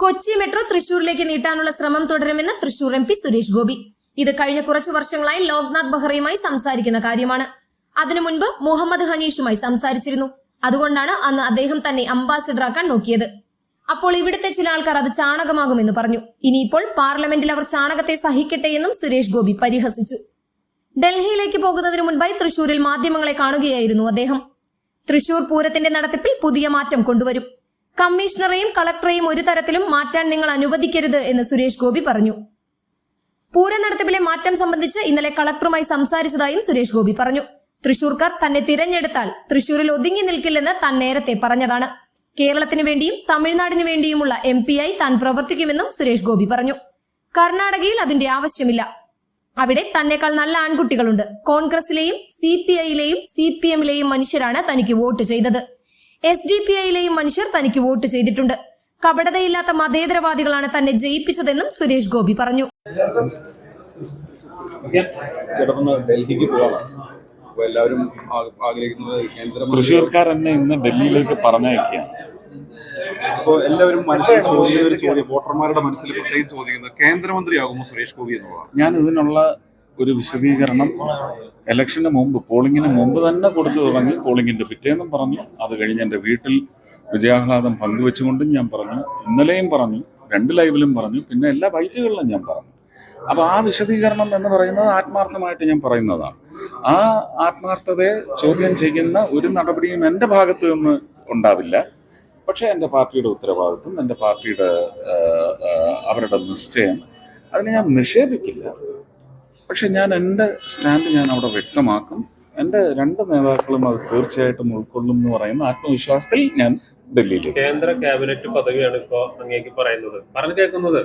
Kochi metro തൃശൂരിലേക്ക് നീട്ടാനുള്ള ശ്രമം തുടരുമെന്ന് തൃശൂർ എം പി സുരേഷ് ഗോപി. ഇത് കഴിഞ്ഞ കുറച്ചു വർഷങ്ങളായി ലോക്നാഥ് ബെഹ്റയുമായി സംസാരിക്കുന്ന കാര്യമാണ്. അതിനു മുൻപ് മുഹമ്മദ് ഹനീഷുമായി സംസാരിച്ചിരുന്നു. അതുകൊണ്ടാണ് അന്ന് അദ്ദേഹം തന്നെ അംബാസിഡറാക്കാൻ നോക്കിയത്. അപ്പോൾ ഇവിടുത്തെ ചില ആൾക്കാർ അത് ചാണകമാകുമെന്ന് പറഞ്ഞു. ഇനിയിപ്പോൾ പാർലമെന്റിൽ അവർ ചാണകത്തെ സഹിക്കട്ടെ എന്നും സുരേഷ് ഗോപി പരിഹസിച്ചു. ഡൽഹിയിലേക്ക് പോകുന്നതിന് മുൻപായി തൃശൂരിൽ മാധ്യമങ്ങളെ കാണുകയായിരുന്നു അദ്ദേഹം. തൃശൂർ പൂരത്തിന്റെ നടത്തിപ്പിൽ പുതിയ മാറ്റം കൊണ്ടുവരും. കമ്മീഷണറെയും കളക്ടറെയും ഒരു തരത്തിലും മാറ്റാൻ നിങ്ങൾ അനുവദിക്കരുത് എന്ന് സുരേഷ് ഗോപി പറഞ്ഞു. പൂരം നടത്തിപ്പിലെ മാറ്റം സംബന്ധിച്ച് ഇന്നലെ കളക്ടറുമായി സംസാരിച്ചതായും സുരേഷ് ഗോപി പറഞ്ഞു. തൃശൂർക്കാർ തന്നെ തിരഞ്ഞെടുത്താൽ തൃശൂരിൽ ഒതുങ്ങി നിൽക്കില്ലെന്ന് താൻ നേരത്തെ പറഞ്ഞതാണ്. കേരളത്തിന് വേണ്ടിയും തമിഴ്നാടിനു വേണ്ടിയുമുള്ള എം ആയി താൻ പ്രവർത്തിക്കുമെന്നും സുരേഷ് ഗോപി പറഞ്ഞു. കർണാടകയിൽ അതിന്റെ ആവശ്യമില്ല. അവിടെ തന്നെക്കാൾ നല്ല ആൺകുട്ടികളുണ്ട്. കോൺഗ്രസിലെയും സി പി ഐയിലെയും സി പി എമ്മിലെയും മനുഷ്യരാണ് തനിക്ക് വോട്ട് ചെയ്തത്. എസ് ഡി പി ഐയിലെയും മനുഷ്യർ തനിക്ക് വോട്ട് ചെയ്തിട്ടുണ്ട്. കപടതയില്ലാത്ത മതേതരവാദികളാണ് തന്നെ ജയിപ്പിച്ചതെന്നും സുരേഷ് ഗോപി പറഞ്ഞു. ഡൽഹിക്ക് പോവാണ് എല്ലാവരും ആഗ്രഹിക്കുന്നത് കേന്ദ്രമന്ത്രി തൃശ്ശൂർക്കാർ എന്നെ ഇന്ന് ഡൽഹിയിലേക്ക് പറഞ്ഞയക്കുകയാണ്. അപ്പോൾ എല്ലാവരും മനസ്സിൽ ചോദിക്കുന്ന ഒരു ചോദ്യം വോട്ടർമാരുടെ മനസ്സിൽ പ്രത്യേകം ചോദിക്കുന്നത് കേന്ദ്രമന്ത്രിയാകുമോ സുരേഷ് ഗോപി എന്നുള്ളതാണ്. ഞാൻ ഇതിനുള്ള ഒരു വിശദീകരണം ഇലക്ഷന് മുമ്പ് പോളിങ്ങിന് മുമ്പ് തന്നെ കൊടുത്തു തുടങ്ങി പോളിങ്ങിന്റെ പിറ്റേന്നും പറഞ്ഞു. അത് കഴിഞ്ഞ് എന്റെ വീട്ടിൽ വിജയാഹ്ലാദം പങ്കുവെച്ചുകൊണ്ടും ഞാൻ പറഞ്ഞു. ഇന്നലെയും പറഞ്ഞു രണ്ട് ലൈവിലും പറഞ്ഞു പിന്നെ എല്ലാ ബൈറ്റുകളിലും ഞാൻ പറഞ്ഞു. അപ്പോൾ ആ വിശദീകരണം എന്ന് പറയുന്നത് ആത്മാർത്ഥമായിട്ട് ഞാൻ പറയുന്നതാണ്. ആ ആത്മാർത്ഥതയെ ചോദ്യം ചെയ്യുന്ന ഒരു നടപടിയും എന്റെ ഭാഗത്തു നിന്ന് ഉണ്ടാവില്ല. പക്ഷേ എന്റെ പാർട്ടിയുടെ ഉത്തരവാദിത്വം എന്റെ പാർട്ടിയുടെ അവരുടെ നിശ്ചയം. അതിനെ ഞാൻ നിഷേധിക്കില്ല. പക്ഷെ ഞാൻ എന്റെ സ്റ്റാൻഡ് ഞാൻ അവിടെ വ്യക്തമാക്കും. എന്റെ രണ്ട് നേതാക്കളും അത് തീർച്ചയായിട്ടും ഉൾക്കൊള്ളും എന്ന് പറയുന്ന ആത്മവിശ്വാസത്തിൽ ഞാൻ ഡൽഹിയിൽ കേന്ദ്ര ക്യാബിനറ്റ് പദവിയാണ് ഇപ്പോൾ അങ്ങേക്ക് പറയുന്നത്. പറഞ്ഞു കേൾക്കുന്നത്?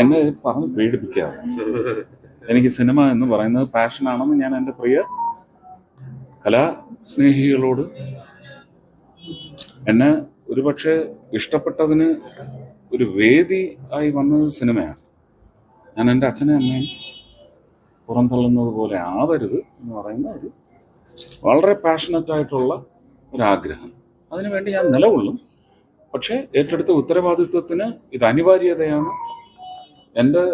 എന്നെ പറഞ്ഞ് പേടിപ്പിക്കാതെ എനിക്ക് സിനിമ എന്ന് പറയുന്നത് പാഷനാണെന്ന് ഞാൻ എന്റെ പ്രിയ കലാസ്നേഹികളോട് എന്നെ ഒരുപക്ഷെ ഇഷ്ടപ്പെട്ടതിന് ഒരു വേദി ആയി വന്നത് സിനിമയാണ്. ഞാൻ എന്റെ അച്ഛനെ അമ്മയും പുറന്തള്ളുന്നത് പോലെ ആവരുത് എന്ന് പറയുന്ന ഒരു വളരെ പാഷനറ്റ് ആയിട്ടുള്ള ഒരാഗ്രഹം അതിനുവേണ്ടി ഞാൻ നിലകൊള്ളും. പക്ഷേ ഏറ്റെടുത്ത ഉത്തരവാദിത്വത്തിന് ഇത് അനിവാര്യതയാണ്. എന്റെ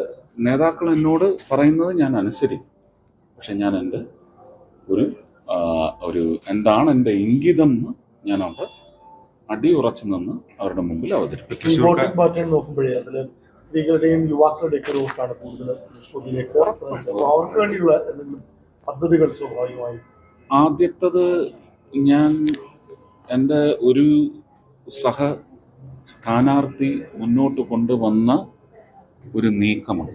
നേതാക്കൾ എന്നോട് പറയുന്നത് ഞാൻ അനുസരിക്കും. പക്ഷെ ഞാൻ എന്റെ ഒരു ഒരു എന്താണ് എന്റെ ഇംഗിതം എന്ന് ഞാൻ അവിടെ അടിയുറച്ചു നിന്ന് അവരുടെ മുമ്പിൽ അവതരിപ്പിക്കും. സ്ത്രീകളുടെയും യുവാക്കളുടെയൊക്കെ ഒരു വോട്ടാണ് കൂടുതൽ സ്കൂളിലേക്ക് അപ്പോൾ അവർക്ക് വേണ്ടിയുള്ള എന്തെങ്കിലും പദ്ധതികൾ സ്വാഭാവികമായി? ആദ്യത്തത് ഞാൻ എന്റെ ഒരു സഹ സ്ഥാനാർത്ഥി മുന്നോട്ട് കൊണ്ടുവന്ന ഒരു നീക്കമാണ്.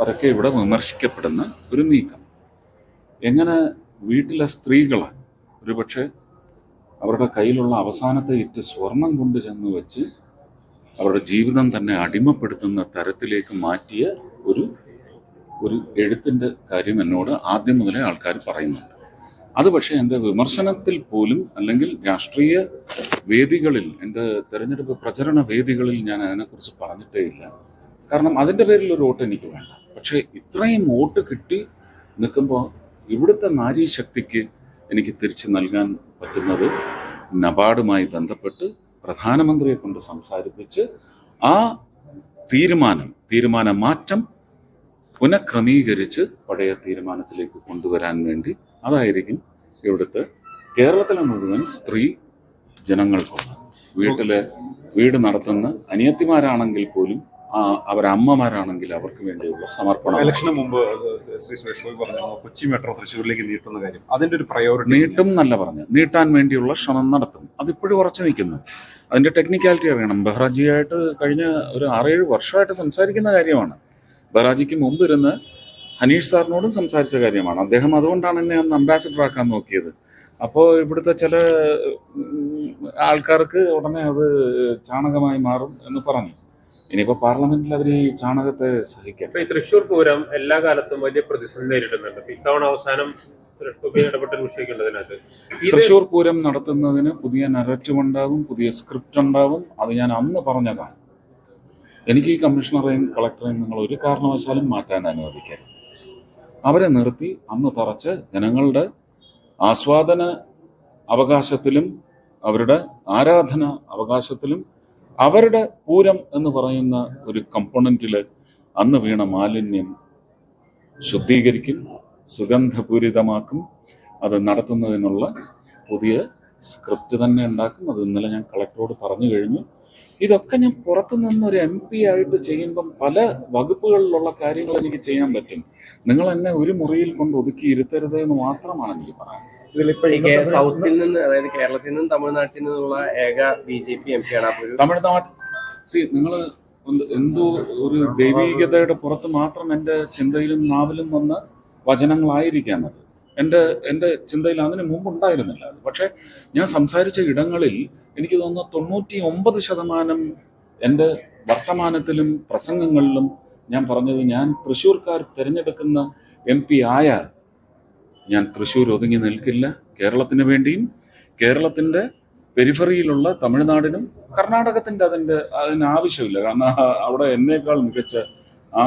പരക്കെ ഇവിടെ വിമർശിക്കപ്പെടുന്ന ഒരു നീക്കം. എങ്ങനെ വീട്ടിലെ സ്ത്രീകളെ ഒരുപക്ഷെ അവരുടെ കയ്യിലുള്ള അവസാനത്തെ ഇറ്റ് സ്വർണം കൊണ്ട് ചെന്ന് വെച്ച് അവരുടെ ജീവിതം തന്നെ അടിമപ്പെടുത്തുന്ന തരത്തിലേക്ക് മാറ്റിയ ഒരു ഒരു എഴുത്തിന്റെ കാര്യം എന്നോട് ആദ്യം മുതലേ ആൾക്കാർ പറയുന്നുണ്ട്. അത് പക്ഷേ എന്റെ വിമർശനത്തിൽ പോലും അല്ലെങ്കിൽ രാഷ്ട്രീയ വേദികളിൽ എന്റെ തെരഞ്ഞെടുപ്പ് പ്രചരണ വേദികളിൽ ഞാൻ അതിനെക്കുറിച്ച് പറഞ്ഞിട്ടേ ഇല്ല. കാരണം അതിന്റെ പേരിൽ ഒരു വോട്ട് എനിക്ക് വേണ്ട. പക്ഷേ ഇത്രയും വോട്ട് കിട്ടി നിൽക്കുമ്പോൾ ഇവിടുത്തെ നാരീശക്തിക്ക് എനിക്ക് തിരിച്ചു നൽകാൻ പറ്റുന്നത് നബാർഡുമായി ബന്ധപ്പെട്ട് പ്രധാനമന്ത്രിയെ കൊണ്ട് സംസാരിപ്പിച്ച് ആ തീരുമാനം തീരുമാന മാറ്റം പുനഃക്രമീകരിച്ച് പഴയ തീരുമാനത്തിലേക്ക് കൊണ്ടുവരാൻ വേണ്ടി അതായിരിക്കും ഇവിടുത്തെ കേരളത്തിലെ മുഴുവൻ സ്ത്രീ ജനങ്ങൾക്കുള്ള വീട്ടിലെ വീട് നടത്തുന്ന അനിയത്തിമാരാണെങ്കിൽ പോലും അവരമ്മമാരാണെങ്കിൽ അവർക്ക് വേണ്ടിയുള്ള സമർപ്പണം. ഇലക്ഷന് മുമ്പ് ശ്രീ സുരേഷ് ഗോപി പറഞ്ഞു കൊച്ചി മെട്രോ തൃശ്ശൂരിലേക്ക് നീട്ടുന്ന കാര്യം. അതിന്റെ ഒരു പ്രയോറിറ്റി നീട്ടും എന്നല്ല പറഞ്ഞു. നീട്ടാൻ വേണ്ടിയുള്ള ശ്രമം നടത്തും. അതിപ്പോഴും ഉറച്ചു നിൽക്കുന്നു. അതിന്റെ ടെക്നിക്കാലിറ്റി അറിയണം. ബഹ്റാജിയായിട്ട് കഴിഞ്ഞ ഒരു ആറേഴ് വർഷമായിട്ട് സംസാരിക്കുന്ന കാര്യമാണ്. ബഹ്റാജിക്ക് മുമ്പ് ഇരുന്ന് ഹനീഷ് സാറിനോടും സംസാരിച്ച കാര്യമാണ്. അദ്ദേഹം അതുകൊണ്ടാണ് എന്നെ അന്ന് അംബാസിഡർ ആക്കാൻ നോക്കിയത്. അപ്പോൾ ഇവിടുത്തെ ചില ആൾക്കാർക്ക് ഉടനെ അത് ചാണകമായി മാറും എന്ന് പറഞ്ഞു. ഇനിയിപ്പോൾ പാർലമെന്റിൽ അവർ ഈ ചാണകത്തെ സഹിക്കാം ഇപ്പൊ ഈ തൃശ്ശൂർ പൂരം എല്ലാ കാലത്തും വലിയ പ്രതിസന്ധി നേരിടുന്നുണ്ട്. ഇപ്പൊ ഇത്തവണ അവസാനം തൃശൂർ തൃശ്ശൂർ പൂരം നടത്തുന്നതിന് പുതിയ നരറ്റീവ് ഉണ്ടാകും പുതിയ സ്ക്രിപ്റ്റ് ഉണ്ടാകും. അത് ഞാൻ അന്ന് പറഞ്ഞതാണ്. എനിക്ക് ഈ കമ്മീഷണറെയും കളക്ടറെയും നിങ്ങൾ ഒരു കാരണവശാലും മാറ്റാൻ അനുവദിക്കരുത്. അവരെ നിർത്തി അന്ന് തറച്ച് ജനങ്ങളുടെ ആസ്വാദന അവകാശത്തിലും അവരുടെ ആരാധന അവകാശത്തിലും അവരുടെ പൂരം എന്ന് പറയുന്ന ഒരു കമ്പോണന്റിൽ അന്ന് വീണ മാലിന്യം ശുദ്ധീകരിക്കും സുഗന്ധപൂരിതമാക്കും. അത് നടത്തുന്നതിനുള്ള പുതിയ സ്ക്രിപ്റ്റ് തന്നെ ഉണ്ടാക്കും. അത് ഇന്നലെ ഞാൻ കളക്ടറോട് പറഞ്ഞു കഴിഞ്ഞു. ഇതൊക്കെ ഞാൻ പുറത്തു നിന്നൊരു എം പി ആയിട്ട് ചെയ്യുമ്പം പല വകുപ്പുകളിലുള്ള കാര്യങ്ങൾ എനിക്ക് ചെയ്യാൻ പറ്റും. നിങ്ങൾ എന്നെ ഒരു മുറിയിൽ കൊണ്ട് ഒതുക്കി ഇരുത്തരുത് എന്ന് മാത്രമാണ് എനിക്ക് പറയാൻ ഇതിലിപ്പോ സൗത്തിൽ നിന്ന് അതായത് കേരളത്തിൽ നിന്നും തമിഴ്നാട്ടിൽ നിന്നുള്ള ഏക B J P M P ആണ് തമിഴ്നാട് സി നിങ്ങൾ എന്തോ ഒരു ദൈവീകതയുടെ പുറത്ത് മാത്രം എന്റെ ചിന്തയിലും നാവിലും വന്ന വചനങ്ങളായിരിക്കാം അത്. എന്റെ എന്റെ ചിന്തയിൽ അതിന് മുമ്പ് ഉണ്ടായിരുന്നില്ല അത്. പക്ഷേ ഞാൻ സംസാരിച്ച ഇടങ്ങളിൽ എനിക്ക് തോന്നുന്ന തൊണ്ണൂറ്റി ഒമ്പത് ശതമാനം എന്റെ വർത്തമാനത്തിലും പ്രസംഗങ്ങളിലും ഞാൻ പറഞ്ഞത് ഞാൻ തൃശ്ശൂർക്കാർ തിരഞ്ഞെടുക്കുന്ന എം പി ആയാൽ ഞാൻ തൃശ്ശൂർ ഒതുങ്ങി നിൽക്കില്ല. കേരളത്തിന് വേണ്ടിയും കേരളത്തിന്റെ പെരിഫറിയിലുള്ള തമിഴ്നാടിനും കർണാടകത്തിന്റെ അതിന്റെ അതിന് ആവശ്യമില്ല. കാരണം അവിടെ എന്നേക്കാൾ മികച്ച ആ